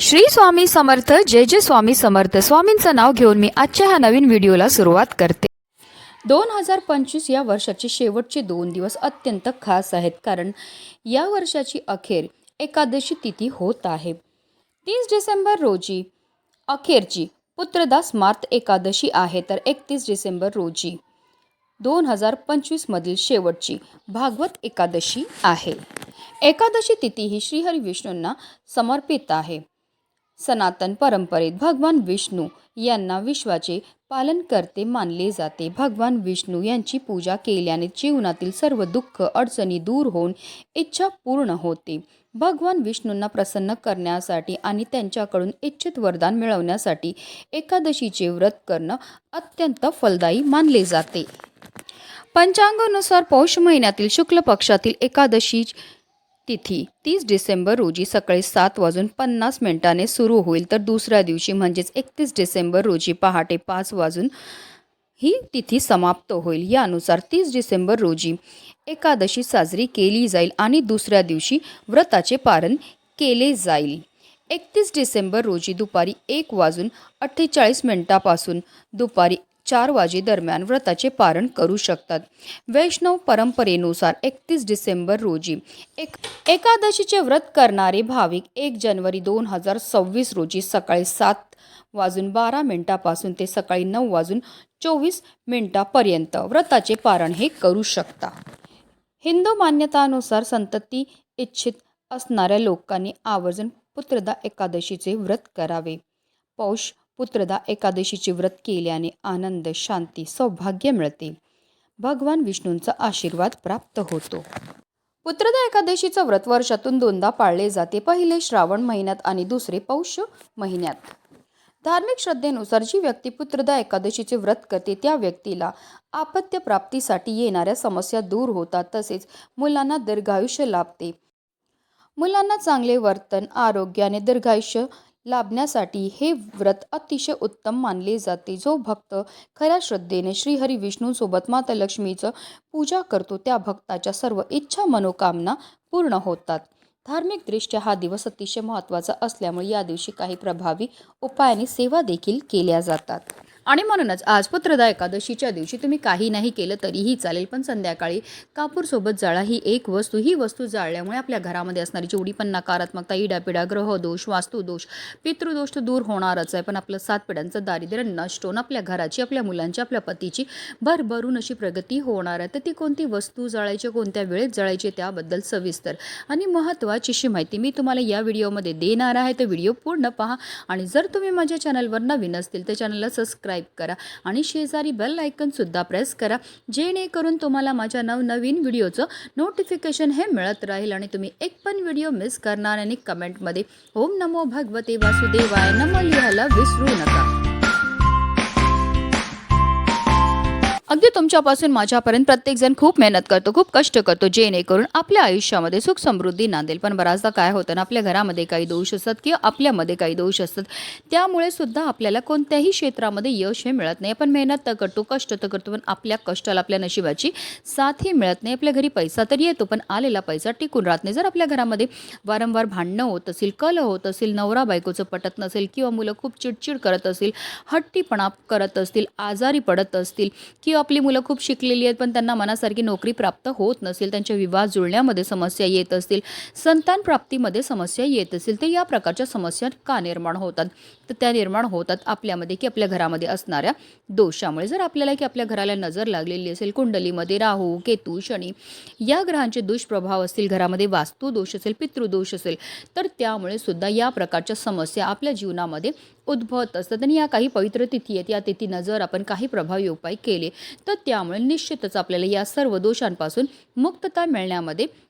श्री स्वामी समर्थ जय जय स्वामी समर्थ. स्वामींचं नाव घेऊन मी आजच्या ह्या नवीन व्हिडिओला सुरुवात करते. दोन हजार पंचवीस या वर्षाचे शेवटचे दोन दिवस अत्यंत खास आहेत कारण या वर्षाची अखेर एकादशी तिथी होत आहे. तीस डिसेंबर रोजी अखेरची पुत्रदास मार्त एकादशी आहे तर एकतीस डिसेंबर रोजी दोन हजार पंचवीसमधील शेवटची भागवत एकादशी आहे. एकादशी तिथी ही श्रीहरी विष्णूंना समर्पित आहे. सनातन परंपरेत भगवान विष्णू यांना विश्वाचे पालनकर्ते मानले जाते. भगवान विष्णू यांची पूजा केल्याने जीवनातील सर्व दुःख अडचणी दूर होऊन इच्छा पूर्ण होते. भगवान विष्णूंना प्रसन्न करण्यासाठी आणि त्यांच्याकडून इच्छित वरदान मिळवण्यासाठी एकादशीचे व्रत करणं अत्यंत फलदायी मानले जाते. पंचांगानुसार पौष महिन्यातील शुक्ल पक्षातील एकादशी तिथी. तीस डिसेंबर रोजी सकाळी सात वाजून पन्नास मिनिटाने सुरू होईल तर दुसऱ्या दिवशी म्हणजेच एकतीस डिसेंबर रोजी पहाटे पाच वाजून ही तिथी समाप्त होईल. यानुसार तीस डिसेंबर रोजी एकादशी साजरी केली जाईल आणि दुसऱ्या दिवशी व्रताचे पारण केले जाईल. एकतीस डिसेंबर रोजी दुपारी एक वाजून अठ्ठेचाळीस मिनिटापासून दुपारी चार वाजेदरम्यान व्रताचे पारण करू शकतात. वैष्णव परंपरेनुसार एकतीस डिसेंबर रोजी एक एकादशीचे व्रत करणारे भाविक एक जानेवारी दोन हजार सव्वीस रोजी सकाळी सात वाजून बारा मिनिटापासून ते सकाळी नऊ वाजून चोवीस मिनिटापर्यंत व्रताचे पारण हे करू शकता. हिंदू मान्यतानुसार संतती इच्छित असणाऱ्या लोकांनी आवर्जून पुत्रदा एकादशीचे व्रत करावे. पौष पुत्रदा एकादशीचे व्रत केल्याने आनंद शांती सौभाग्य मिळते. भगवान विष्णूंचा आशीर्वाद प्राप्त होतो. पुत्रदा एकादशीचं व्रत वर्षातून दोनदा पाळले जाते. पहिले श्रावण महिन्यात आणि दुसरे पौष महिन्यात. धार्मिक श्रद्धेनुसार जी व्यक्ती पुत्रदा एकादशीचे व्रत करते त्या व्यक्तीला आपत्य प्राप्तीसाठी येणाऱ्या समस्या दूर होतात तसेच मुलांना दीर्घायुष्य लाभते. मुलांना चांगले वर्तन आरोग्य आणि दीर्घायुष्य लाभण्यासाठी हे व्रत अतिशय उत्तम मानले जाते. जो भक्त खऱ्या श्रद्धेने श्रीहरी विष्णूंसोबत माता लक्ष्मीचं पूजा करतो त्या भक्ताच्या सर्व इच्छा मनोकामना पूर्ण होतात. धार्मिकदृष्ट्या हा दिवस अतिशय महत्त्वाचा असल्यामुळे या दिवशी काही प्रभावी उपायाने सेवा देखील केल्या जातात. आणि म्हणूनच आज पुत्रदा एकादशीच्या दिवशी तुम्ही काही नाही केलं तरीही चालेल पण संध्याकाळी कापूरसोबत जाळा ही एक वस्तू. ही वस्तू जाळल्यामुळे आपल्या घरामध्ये असणारी जेवढी पण नकारात्मकता इडापिडा ग्रहदोष वास्तुदोष पितृदोष तर दूर होणारच आहे. पण आपलं सात पिढ्यांचं दारिद्र्य नष्ट होऊन आपल्या घराची आपल्या मुलांची आपल्या पतीची भरभरून अशी प्रगती होणार आहे. तर ती कोणती वस्तू जाळायची कोणत्या वेळेत जाळायची त्याबद्दल सविस्तर आणि महत्त्वाची अशी माहिती मी तुम्हाला या व्हिडिओमध्ये देणार आहे. तर व्हिडिओ पूर्ण पहा आणि जर तुम्ही माझ्या चॅनलवर नवीन असतील तर चॅनलला सबस्क्राईब करा आणि शेजारी बेल आयकनसुद्धा प्रेस करा. जेणेकरून तुम्हाला माझ्या नवनवीन व्हिडिओचं नोटिफिकेशन हे मिळत राहील आणि तुम्ही एक पण व्हिडिओ मिस करणार आणि कमेंटमध्ये ओम नमो भगवते वासुदेवाय नमो लिहायला विसरू नका. अगदी तुमच्यापासून माझ्यापर्यंत प्रत्येकजण खूप मेहनत करतो खूप कष्ट करतो जेणेकरून आपल्या आयुष्यामध्ये सुख समृद्धी नांदेल. पण बऱ्याचदा काय होतं ना आपल्या घरामध्ये काही दोष असतात किंवा आपल्यामध्ये काही दोष असतात त्यामुळे सुद्धा आपल्याला कोणत्याही क्षेत्रामध्ये यश हे मिळत नाही. आपण मेहनत तर करतो कष्ट तर करतो पण आपल्या कष्टाला आपल्या नशिबाची साथही मिळत नाही. आपल्या घरी पैसा तर येतो पण आलेला पैसा टिकून राहत नाही. जर आपल्या घरामध्ये वारंवार भांडणं होत असेल कल होत असेल नवरा बायकोचं पटत नसेल किंवा मुलं खूप चिडचिड करत असतील हट्टीपणा करत असतील आजारी पडत असतील किंवा आपली मुलं खूप शिकलेली आहेत पण त्यांना मनासारखी नोकरी प्राप्त होत नसेल त्यांच्या विवाह जुळण्यामध्ये समस्या येत असतील संतान प्राप्तीमध्ये समस्या येत असेल तर या प्रकारच्या समस्या का निर्माण होतात? तर त्या निर्माण होतात आपल्यामध्ये की आपल्या घरामध्ये असणाऱ्या दोषामुळे. जर आपल्याला की आपल्या घराला नजर लागलेली असेल कुंडलीमध्ये राहू केतू शनी या ग्रहांचे दुष्प्रभाव असतील घरामध्ये वास्तू दोष असेल पितृदोष असेल तर त्यामुळे सुद्धा या प्रकारच्या समस्या आपल्या जीवनामध्ये उद्भवत असतात. आणि या काही पवित्र तिथी आहेत या तिथीनं जर आपण काही प्रभावी उपाय केले तर त्यामुळे निश्चितच आपल्याला या सर्व दोषांपासून मुक्तता मिळण्यामध्ये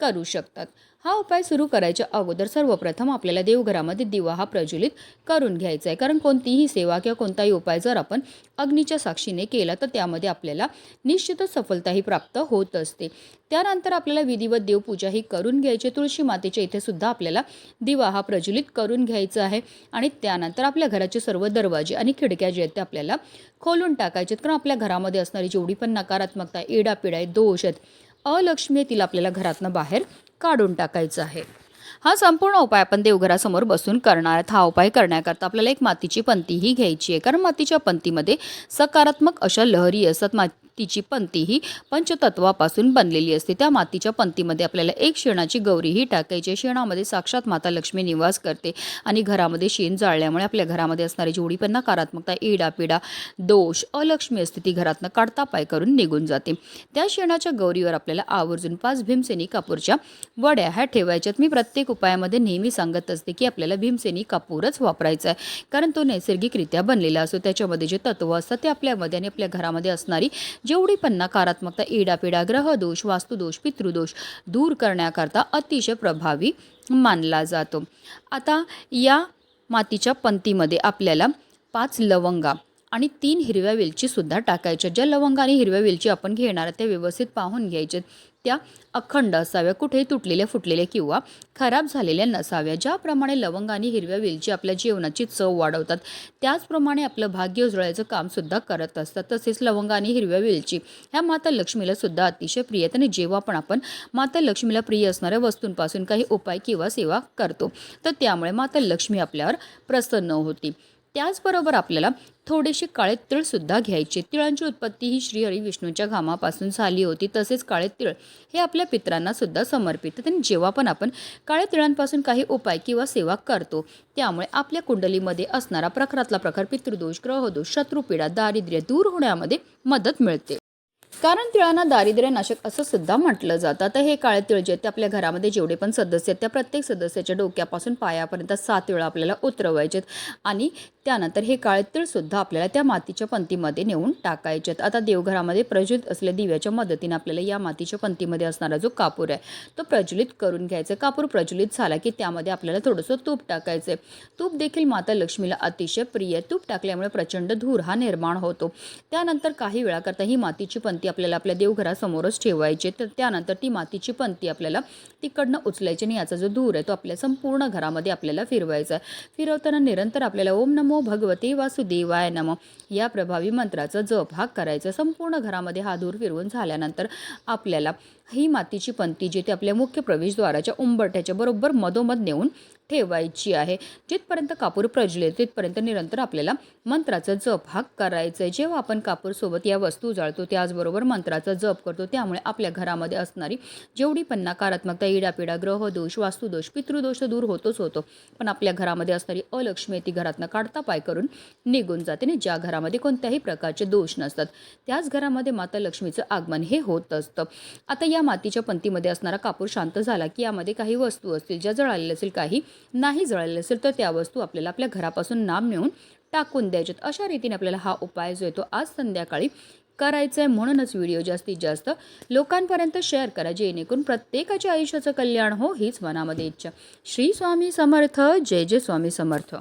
करू शकतात. हा उपाय सुरू करायच्या अगोदर सर्वप्रथम आपल्याला देवघरामध्ये दिवा हा प्रज्वलित करून घ्यायचा आहे. कारण कोणतीही सेवा किंवा कोणताही उपाय जर आपण अग्नीच्या साक्षीने केला तर त्यामध्ये आपल्याला निश्चितच सफलताही प्राप्त होत असते. त्यानंतर आपल्याला विधिवत देवपूजा ही करून घ्यायची. तुळशी मातेच्या इथे सुद्धा आपल्याला दिवा हा प्रज्वलित करून घ्यायचा आहे. आणि त्यानंतर आपल्या घराचे सर्व दरवाजे आणि खिडक्या जे आहेत ते आपल्याला खोलून टाकायचे कारण आपल्या घरामध्ये असणारी जेवढी पण नकारात्मकता इडापिडा आहे दोष आहेत अलक्ष्मी तिला आपल्याला घरातनं बाहेर काढून टाकायचं आहे. हा संपूर्ण उपाय आपण देवघरासमोर बसून करणार आहेत. हा उपाय करण्याकरता आपल्याला एक मातीची पंतीही घ्यायची आहे. कारण मातीच्या पंतीमध्ये सकारात्मक अशा लहरी असतात. तिची पंती ही पंचतत्वापासून बनलेली असते. त्या मातीच्या पंतीमध्ये आपल्याला एक शेणाची गौरीही टाकायची शेणामध्ये साक्षात माता लक्ष्मी निवास करते आणि घरामध्ये शेण जाळल्यामुळे आपल्या घरामध्ये असणारी जेवढी पण नकारात्मकता इडापिडा दोष अलक्ष्मी असते ती घरातनं काढता पाय करून निघून जाते. त्या शेणाच्या गौरीवर आपल्याला आवर्जून पाच भीमसेनी कापूरच्या वड्या ह्या ठेवायच्यात मी प्रत्येक उपायामध्ये नेहमी सांगत असते की आपल्याला भीमसेनी कापूरच वापरायचा आहे. कारण तो नैसर्गिकरित्या बनलेला असतो. त्याच्यामध्ये जे तत्व असतात ते आपल्यामध्ये आणि आपल्या घरामध्ये असणारी जेवढी पण नकारात्मकता इडापिडा ग्रहदोष वास्तुदोष पितृदोष दूर करण्याकरता अतिशय प्रभावी मानला जातो. आता या मातीच्या पंतीमध्ये आपल्याला पाच लवंगा आणि तीन हिरव्या वेलची सुद्धा टाकायच्या ज्या लवंगा आणि हिरव्या वेलची आपण घेणार त्या व्यवस्थित पाहून घ्यायचे त्या अखंड असाव्या कुठेही तुटलेल्या फुटलेल्या किंवा खराब झालेल्या नसाव्या. ज्याप्रमाणे लवंग आणि हिरव्या वेलची आपल्या जेवणाची चव वाढवतात त्याचप्रमाणे आपलं भाग्य उजळायचं कामसुद्धा करत असतात. तसेच लवंग आणि हिरव्या वेलची ह्या माता लक्ष्मीला सुद्धा अतिशय प्रिय आहेत. आणि जेव्हा पण आपण माता लक्ष्मीला प्रिय असणाऱ्या वस्तूंपासून काही उपाय किंवा सेवा करतो तर त्यामुळे माता लक्ष्मी आपल्यावर प्रसन्न होती. त्याचबरोबर आपल्याला थोडेसे काळे तिळसुद्धा घ्यायचे. तिळांची उत्पत्ती ही श्रीहरी विष्णूच्या घामापासून झाली होती. तसेच काळे तिळ हे आपल्या पित्रांना सुद्धा समर्पित आणि जेव्हा पण आपण काळ्या तिळांपासून काही उपाय किंवा सेवा करतो त्यामुळे आपल्या कुंडलीमध्ये असणारा प्रखरातला प्रखर पितृदोष ग्रहदोष शत्रुपीडा दारिद्र्य दूर होण्यामध्ये मदत मिळते. कारण तिळांना दारिद्र्य नाशक असं सुद्धा म्हटलं जातं. आता हे काळे तिळ जे आहेत ते आपल्या घरामध्ये जेवढे पण सदस्य आहेत त्या प्रत्येक सदस्याच्या डोक्यापासून पायापर्यंत सात वेळा आपल्याला उतरवायचेत आणि त्यानंतर हे काळे तीळसुद्धा आपल्याला त्या मातीच्या पंतीमध्ये नेऊन टाकायचे आहेत. आता देवघरामध्ये प्रज्वलित असलेल्या दिव्याच्या मदतीने आपल्याला या मातीच्या पंतीमध्ये असणारा जो कापूर आहे तो प्रज्वलित करून घ्यायचा कापूर प्रज्वलित झाला की त्यामध्ये आपल्याला थोडंसं तूप टाकायचं आहे. तूप देखील माता लक्ष्मीला अतिशय प्रिय आहे. तूप टाकल्यामुळे प्रचंड धूर हा निर्माण होतो. त्यानंतर काही वेळाकरता ही मातीची पंती आपल्याला आपल्या देवघरासमोरच ठेवायची तर त्यानंतर ती मातीची पंती आपल्याला तिकडनं उचलायची आणि याचा जो धूर आहे तो आपल्या संपूर्ण घरामध्ये आपल्याला फिरवायचा आहे. फिरवताना निरंतर आपल्याला ओम नमो भगवते वासुदेवाय नम. या प्रभावी मंत्राचा जप हा करायचा. संपूर्ण घरामध्ये हा धूर फिरवून झाल्यानंतर आपल्याला ही मातीची पंथी जी ते आपल्या मुख्य प्रवेशद्वाराच्या उंबरठ्याच्या बरोबर मधोमध नेऊन ठेवायची आहे. जिथपर्यंत कापूर प्रजले तिथपर्यंत निरंतर आपल्याला मंत्राचा जप हा करायचा आहे जेव्हा आपण कापूरसोबत या वस्तू जाळतो त्याचबरोबर मंत्राचा जप करतो त्यामुळे आपल्या घरामध्ये असणारी जेवढी पण नकारात्मकता इडापिडा ग्रहदोष वास्तुदोष पितृदोष दूर होतोच होतो. पण आपल्या घरामध्ये असणारी अलक्ष्मी ती घरातनं काढता पाय करून निघून जाते आणि ज्या घरामध्ये कोणत्याही प्रकारचे दोष नसतात त्याच घरामध्ये माता लक्ष्मीचं आगमन हे होत असतं. आता या मातीच्या पंतीमध्ये असणारा कापूर शांत झाला की यामध्ये काही वस्तू असतील ज्या जळालेल्या असेल काही नाही जळालेल्या असेल तर त्या वस्तू आपल्याला आपल्या घरापासून नाम मिळून टाकून द्यायचेत अशा रीतीने आपल्याला हा उपाय जो आहे तो आज संध्याकाळी करायचं आहे म्हणूनच व्हिडिओ जास्तीत जास्त लोकांपर्यंत शेअर करा जेणेकरून प्रत्येकाच्या आयुष्याचं कल्याण हो हीच मनामध्ये इच्छा. श्री स्वामी समर्थ. जय जय स्वामी समर्थ.